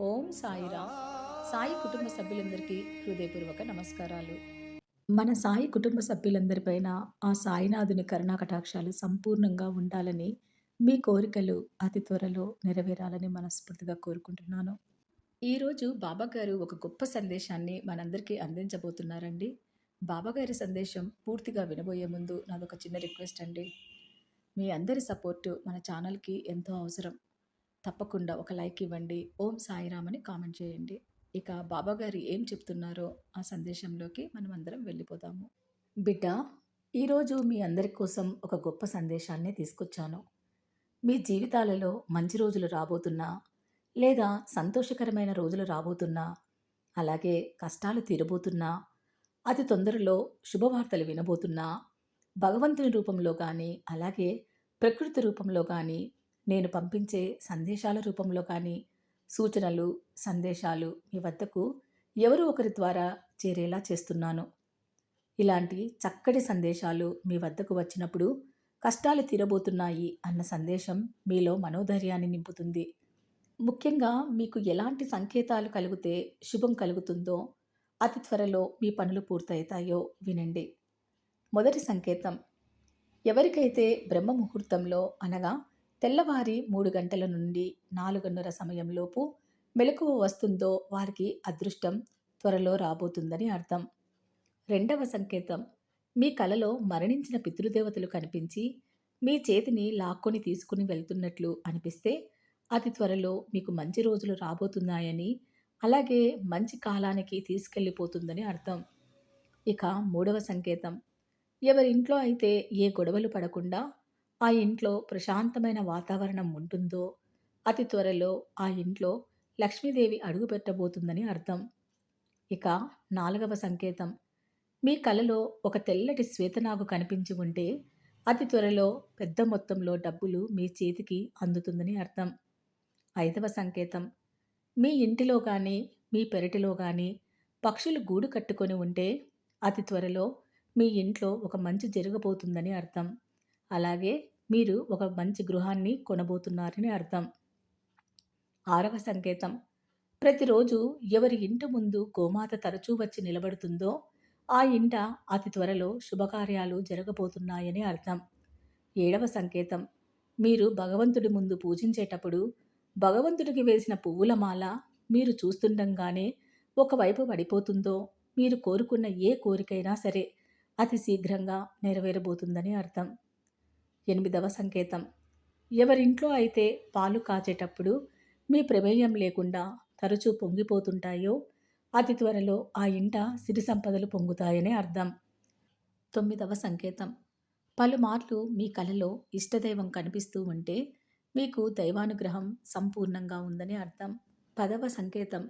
ఓం సాయిరామ్. సాయి కుటుంబ సభ్యులందరికీ హృదయపూర్వక నమస్కారాలు. మన సాయి కుటుంబ సభ్యులందరిపైన ఆ సాయినాథుని కరుణా కటాక్షాలు సంపూర్ణంగా ఉండాలని మీ కోరికలు అతి త్వరలో నెరవేరాలని మనస్ఫూర్తిగా కోరుకుంటున్నాను. ఈరోజు బాబాగారు ఒక గొప్ప సందేశాన్ని మనందరికీ అందించబోతున్నారండి. బాబాగారి సందేశం పూర్తిగా వినబోయే ముందు నాదొక చిన్న రిక్వెస్ట్ అండి. మీ అందరి సపోర్టు మన ఛానల్కి ఎంతో అవసరం. తప్పకుండా ఒక లైక్ ఇవ్వండి. ఓం సాయిరామ్ అని కామెంట్ చేయండి. ఇక బాబాగారు ఏం చెప్తున్నారో ఆ సందేశంలోకి మనం అందరం వెళ్ళిపోతాము బిడ్డ ఈరోజు మీ అందరి కోసం ఒక గొప్ప సందేశాన్ని తీసుకొచ్చాను. మీ జీవితాలలో మంచి రోజులు రాబోతున్నా లేదా సంతోషకరమైన రోజులు రాబోతున్నా అలాగే కష్టాలు తీరబోతున్నా అతి తొందరలో శుభవార్తలు వినబోతున్నా భగవంతుని రూపంలో కానీ అలాగే ప్రకృతి రూపంలో కానీ నేను పంపించే సందేశాల రూపంలో కానీ సూచనలు సందేశాలు మీ వద్దకు ఎవరు ఒకరి ద్వారా చేరేలా చేస్తున్నాను. ఇలాంటి చక్కటి సందేశాలు మీ వద్దకు వచ్చినప్పుడు కష్టాలు తీరబోతున్నాయి అన్న సందేశం మీలో మనోధైర్యాన్ని నింపుతుంది. ముఖ్యంగా మీకు ఎలాంటి సంకేతాలు కలిగితే శుభం కలుగుతుందో అతి త్వరలో మీ పనులు పూర్తవుతాయో వినండి. మొదటి సంకేతం ఎవరికైతే బ్రహ్మ ముహూర్తంలో అనగా తెల్లవారి మూడు గంటల నుండి నాలుగున్నర సమయంలోపు మెలకువ వస్తుందో వారికి అదృష్టం త్వరలో రాబోతుందని అర్థం. రెండవ సంకేతం మీ కలలో మరణించిన పితృదేవతలు కనిపించి మీ చేతిని లాక్కొని తీసుకుని వెళ్తున్నట్లు అనిపిస్తే అతి త్వరలో మీకు మంచి రోజులు రాబోతున్నాయని అలాగే మంచి కాలానికి తీసుకెళ్ళిపోతుందని అర్థం. ఇక మూడవ సంకేతం ఎవరింట్లో అయితే ఏ గొడవలు పడకుండా ఆ ఇంట్లో ప్రశాంతమైన వాతావరణం ఉంటుందో అతి త్వరలో ఆ ఇంట్లో లక్ష్మీదేవి అడుగు పెట్టబోతుందని అర్థం. ఇక నాలుగవ సంకేతం. మీ కలలో ఒక తెల్లటి శ్వేతనాగు కనిపించి ఉంటే అతి త్వరలో పెద్ద మొత్తంలో డబ్బులు మీ చేతికి అందుతుందని అర్థం. ఐదవ సంకేతం. మీ ఇంటిలో కానీ మీ పెరటిలో కానీ పక్షులు గూడు కట్టుకొని ఉంటే అతి త్వరలో మీ ఇంట్లో ఒక మంచి జరగబోతుందని అర్థం. అలాగే మీరు ఒక మంచి గృహాన్ని కొనబోతున్నారని అర్థం. ఆరవ సంకేతం. ప్రతిరోజు ఎవరి ఇంటి ముందు గోమాత తరచూ వచ్చి నిలబడుతుందో ఆ ఇంట అతి త్వరలో శుభకార్యాలు జరగబోతున్నాయని అర్థం. ఏడవ సంకేతం. మీరు భగవంతుడి ముందు పూజించేటప్పుడు భగవంతుడికి వేసిన పువ్వుల మాల మీరు చూస్తుండగానే ఒకవైపు పడిపోతుందో మీరు కోరుకున్న ఏ కోరికైనా సరే అతి శీఘ్రంగా నెరవేరబోతుందని అర్థం. ఎనిమిదవ సంకేతం. ఎవరింట్లో అయితే పాలు కాచేటప్పుడు మీ ప్రమేయం లేకుండా తరచూ పొంగిపోతుంటాయో అతి త్వరలో ఆ ఇంట సిరి సంపదలు పొంగుతాయనే అర్థం. తొమ్మిదవ సంకేతం. పలుమార్లు మీ కలలో ఇష్టదైవం కనిపిస్తూ ఉంటే మీకు దైవానుగ్రహం సంపూర్ణంగా ఉందని అర్థం. పదవ సంకేతం.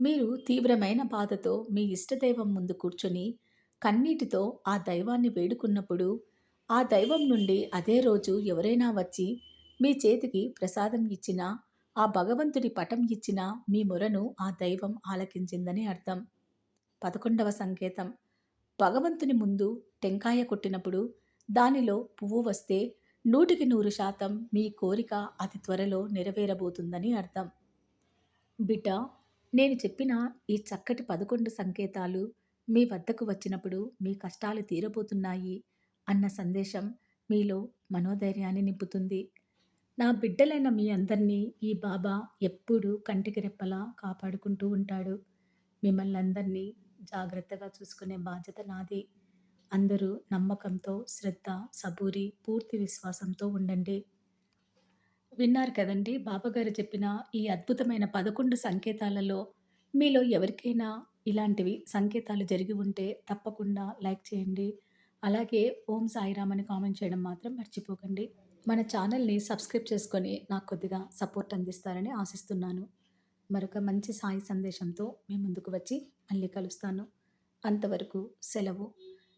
మీరు తీవ్రమైన బాధతో మీ ఇష్టదైవం ముందు కూర్చొని కన్నీటితో ఆ దైవాన్ని వేడుకున్నప్పుడు ఆ దైవం నుండి అదే రోజు ఎవరైనా వచ్చి మీ చేతికి ప్రసాదం ఇచ్చినా ఆ భగవంతుడి పటం ఇచ్చినా మీ మొరను ఆ దైవం ఆలకించిందని అర్థం. పదకొండవ సంకేతం. భగవంతుని ముందు టెంకాయ కొట్టినప్పుడు దానిలో పువ్వు వస్తే నూటికి నూరు శాతం మీ కోరిక అతి త్వరలో నెరవేరబోతుందని అర్థం. బిడ్డ నేను చెప్పిన ఈ చక్కటి పదకొండు సంకేతాలు మీ వద్దకు వచ్చినప్పుడు మీ కష్టాలు తీరబోతున్నాయి. అన్న సందేశం మీలో మనోధైర్యాన్ని నింపుతుంది. నా బిడ్డలైన మీ అందరినీ ఈ బాబా ఎప్పుడూ కంటికి రెప్పలా కాపాడుకుంటూ ఉంటాడు. మిమ్మల్ని అందరినీ జాగ్రత్తగా చూసుకునే బాధ్యత నాది. అందరూ నమ్మకంతో శ్రద్ధ సబూరి పూర్తి విశ్వాసంతో ఉండండి. విన్నారు కదండి బాబాగారు చెప్పిన ఈ అద్భుతమైన పదకొండు సంకేతాలలో మీలో ఎవరికైనా ఇలాంటివి సంకేతాలు జరిగి ఉంటే తప్పకుండా లైక్ చేయండి. అలాగే ఓం సాయిరామ్ అని కామెంట్ చేయడం మాత్రం మర్చిపోకండి. మన ఛానల్ని సబ్స్క్రైబ్ చేసుకొని నాకు కొద్దిగా సపోర్ట్ అందిస్తారని ఆశిస్తున్నాను. మరొక మంచి సాయి సందేశంతో మీ ముందుకు వచ్చి మళ్ళీ కలుస్తాను. అంతవరకు సెలవు.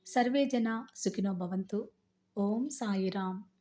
సర్వే జన సుఖినో భవంతు. ఓం సాయిరామ్.